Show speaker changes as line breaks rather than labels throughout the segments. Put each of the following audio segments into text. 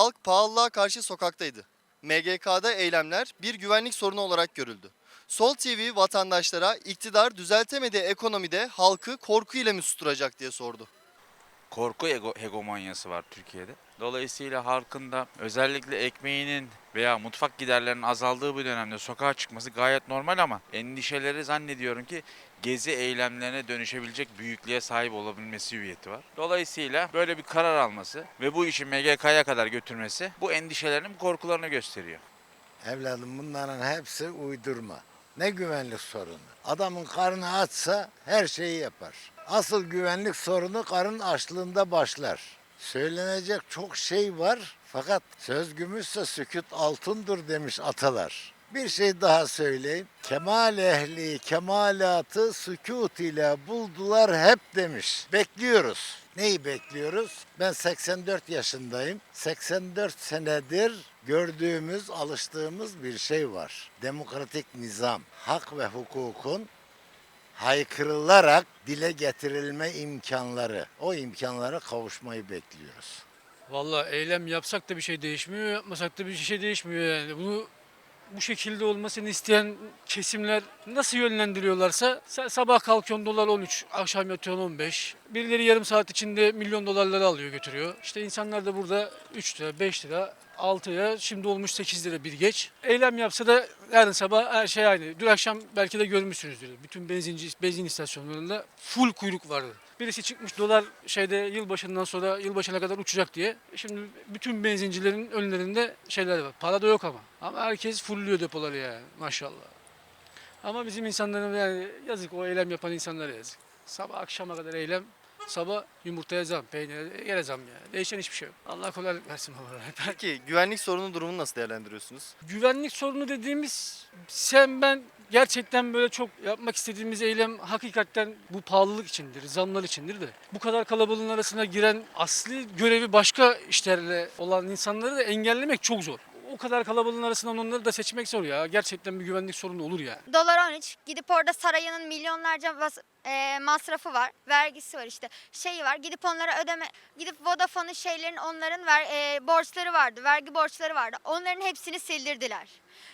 Halk pahalılığa karşı sokaktaydı. MGK'da eylemler bir güvenlik sorunu olarak görüldü. Sol TV vatandaşlara iktidar düzeltemediği ekonomide halkı korku ile mi susturacak diye sordu.
korku ego, hegemonyası var Türkiye'de. Dolayısıyla halkın da özellikle ekmeğinin veya mutfak giderlerinin azaldığı bir dönemde sokağa çıkması gayet normal ama endişeleri zannediyorum ki gezi eylemlerine dönüşebilecek büyüklüğe sahip olabilmesi hüviyeti var. Dolayısıyla böyle bir karar alması ve bu işi MGK'ya kadar götürmesi bu endişelerinin korkularını gösteriyor.
Evladım bunların hepsi uydurma. Ne güvenlik sorunu? Adamın karnı açsa her şeyi yapar. Asıl güvenlik sorunu karın açlığında başlar. Söylenecek çok şey var fakat söz gümüşse sükut altındır demiş atalar. Bir şey daha söyleyeyim. Kemal ehli kemalatı sükut ile buldular hep demiş. Bekliyoruz. Neyi bekliyoruz? Ben 84 yaşındayım. 84 senedir gördüğümüz, alıştığımız bir şey var. Demokratik nizam, hak ve hukukun haykırılarak dile getirilme imkanları. O imkanlara kavuşmayı bekliyoruz.
Vallahi eylem yapsak da bir şey değişmiyor, yapmasak da bir şey değişmiyor yani. Bunu bu şekilde olmasını isteyen kesimler nasıl yönlendiriyorlarsa sa- sabah kalkıyorsun dolar 13, akşam yatıyorsun 15. Birileri yarım saat içinde milyon dolarları alıyor götürüyor. İşte insanlar da burada 3 lira, 5 lira, 6 lira, şimdi olmuş 8 lira bir geç. Eylem yapsa da yarın sabah her şey aynı. Dün akşam belki de görmüşsünüzdür. Bütün benzinci, benzin istasyonlarında full kuyruk vardı. Birisi çıkmış dolar şeyde yılbaşından sonra yılbaşına kadar uçacak diye. Şimdi bütün benzincilerin önlerinde şeyler var. Para da yok ama. Ama herkes fullüyor depoları yani maşallah. Ama bizim insanların yani yazık o eylem yapan insanlara yazık. Sabah akşama kadar eylem. Sabah yumurtaya zam, peynire yere zam yani. Değişen hiçbir şey yok. Allah kolaylık versin baba.
Peki güvenlik sorunu durumunu nasıl değerlendiriyorsunuz?
güvenlik sorunu dediğimiz sen ben gerçekten böyle çok yapmak istediğimiz eylem hakikaten bu pahalılık içindir, zamlar içindir de. Bu kadar kalabalığın arasına giren asli görevi başka işlerle olan insanları da engellemek çok zor. O kadar kalabalığın arasından onları da seçmek zor ya. Gerçekten bir güvenlik sorunu olur yani.
Dolar 13. Gidip orada sarayının milyonlarca bas- e, masrafı var. Vergisi var işte. Şeyi var. Gidip onlara ödeme. Gidip Vodafone'un şeylerin onların ver, e, borçları vardı. Vergi borçları vardı. Onların hepsini sildirdiler.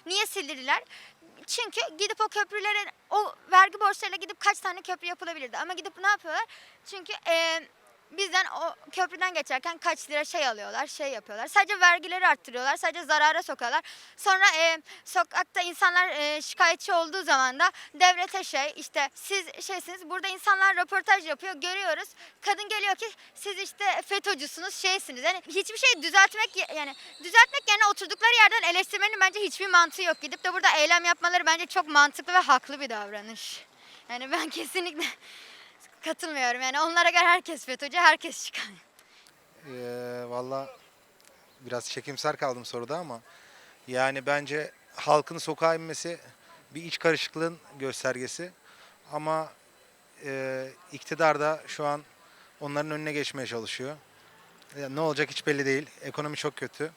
Niye sildirdiler? Çünkü gidip o köprülere o vergi borçlarıyla gidip kaç tane köprü yapılabilirdi. Ama gidip ne yapıyorlar? Çünkü e, bizden o köprüden geçerken kaç lira şey alıyorlar, şey yapıyorlar. Sadece vergileri arttırıyorlar, sadece zarara sokuyorlar. Sonra e, sokakta insanlar e, şikayetçi olduğu zaman da devlete şey işte siz şeysiniz burada insanlar röportaj yapıyor görüyoruz. Kadın geliyor ki siz işte FETÖ'cüsünüz şeysiniz. Yani hiçbir şey düzeltmek yani düzeltmek yerine oturdukları yerden eleştirmenin bence hiçbir mantığı yok. Gidip de burada eylem yapmaları bence çok mantıklı ve haklı bir davranış. Yani ben kesinlikle katılmıyorum. Yani onlara göre herkes FETÖ'cü, herkes çıkar.
Ee, Valla biraz çekimser kaldım soruda ama yani bence halkın sokağa inmesi bir iç karışıklığın göstergesi ama e, iktidar da şu an onların önüne geçmeye çalışıyor. Ya ne olacak hiç belli değil. Ekonomi çok kötü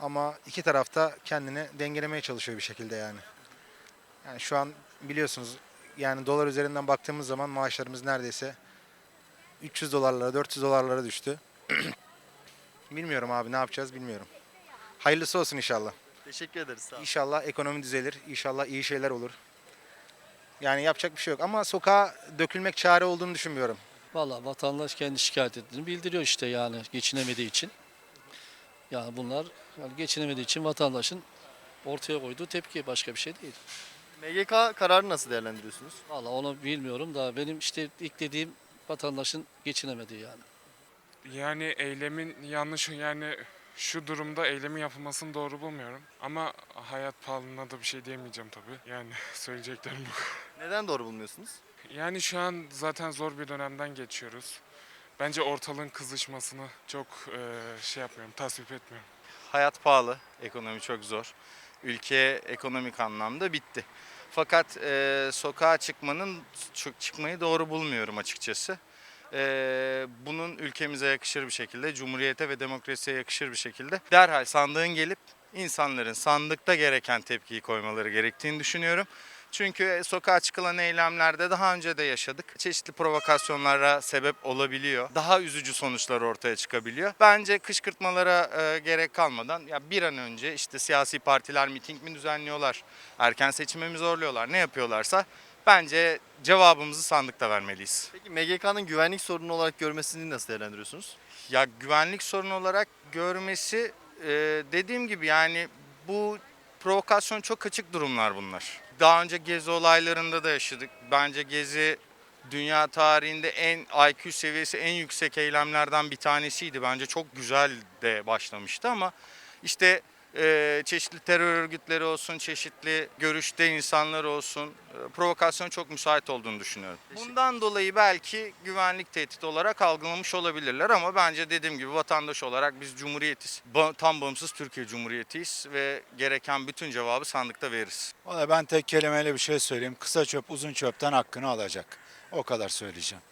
ama iki tarafta kendini dengelemeye çalışıyor bir şekilde yani. Yani şu an biliyorsunuz yani dolar üzerinden baktığımız zaman maaşlarımız neredeyse 300 dolarlara 400 dolarlara düştü. Bilmiyorum abi ne yapacağız bilmiyorum. Hayırlısı olsun inşallah.
Teşekkür ederiz. Sağ olun.
İnşallah ekonomi düzelir. İnşallah iyi şeyler olur. Yani yapacak bir şey yok ama sokağa dökülmek çare olduğunu düşünmüyorum.
Valla vatandaş kendi şikayet ettiğini bildiriyor işte yani geçinemediği için. Yani bunlar yani geçinemediği için vatandaşın ortaya koyduğu tepki başka bir şey değil.
MGK kararını nasıl değerlendiriyorsunuz?
Valla onu bilmiyorum da benim işte ilk dediğim vatandaşın geçinemediği yani.
Yani eylemin yanlış yani şu durumda eylemin yapılmasını doğru bulmuyorum. Ama hayat pahalılığına da bir şey diyemeyeceğim tabii. Yani söyleyeceklerim bu.
Neden doğru bulmuyorsunuz?
Yani şu an zaten zor bir dönemden geçiyoruz. Bence ortalığın kızışmasını çok eee, şey yapmıyorum, tasvip etmiyorum.
hayat pahalı, ekonomi çok zor. Ülke ekonomik anlamda bitti. Fakat e, sokağa çıkmanın çok çıkmayı doğru bulmuyorum açıkçası. E, bunun ülkemize yakışır bir şekilde, cumhuriyete ve demokrasiye yakışır bir şekilde derhal sandığın gelip insanların sandıkta gereken tepkiyi koymaları gerektiğini düşünüyorum. Çünkü sokağa çıkılan eylemlerde daha önce de yaşadık. Çeşitli provokasyonlara sebep olabiliyor. Daha üzücü sonuçlar ortaya çıkabiliyor. Bence kışkırtmalara e, gerek kalmadan ya bir an önce işte siyasi partiler miting mi düzenliyorlar, erken seçime mi zorluyorlar, ne yapıyorlarsa bence cevabımızı sandıkta vermeliyiz.
Peki MGK'nın güvenlik sorunu olarak görmesini nasıl değerlendiriyorsunuz?
Ya güvenlik sorunu olarak görmesi e, dediğim gibi yani bu provokasyon çok açık durumlar bunlar. Daha önce gezi olaylarında da yaşadık. Bence gezi dünya tarihinde en IQ seviyesi en yüksek eylemlerden bir tanesiydi. Bence çok güzel de başlamıştı ama işte e, çeşitli terör örgütleri olsun, çeşitli görüşte insanlar olsun e, provokasyon çok müsait olduğunu düşünüyorum. Bundan dolayı belki güvenlik tehdidi olarak algılamış olabilirler ama bence dediğim gibi vatandaş olarak biz cumhuriyetiz. Ba- tam bağımsız Türkiye Cumhuriyetiyiz ve gereken bütün cevabı sandıkta veririz.
Valla ben tek kelimeyle bir şey söyleyeyim. Kısa çöp uzun çöpten hakkını alacak. O kadar söyleyeceğim.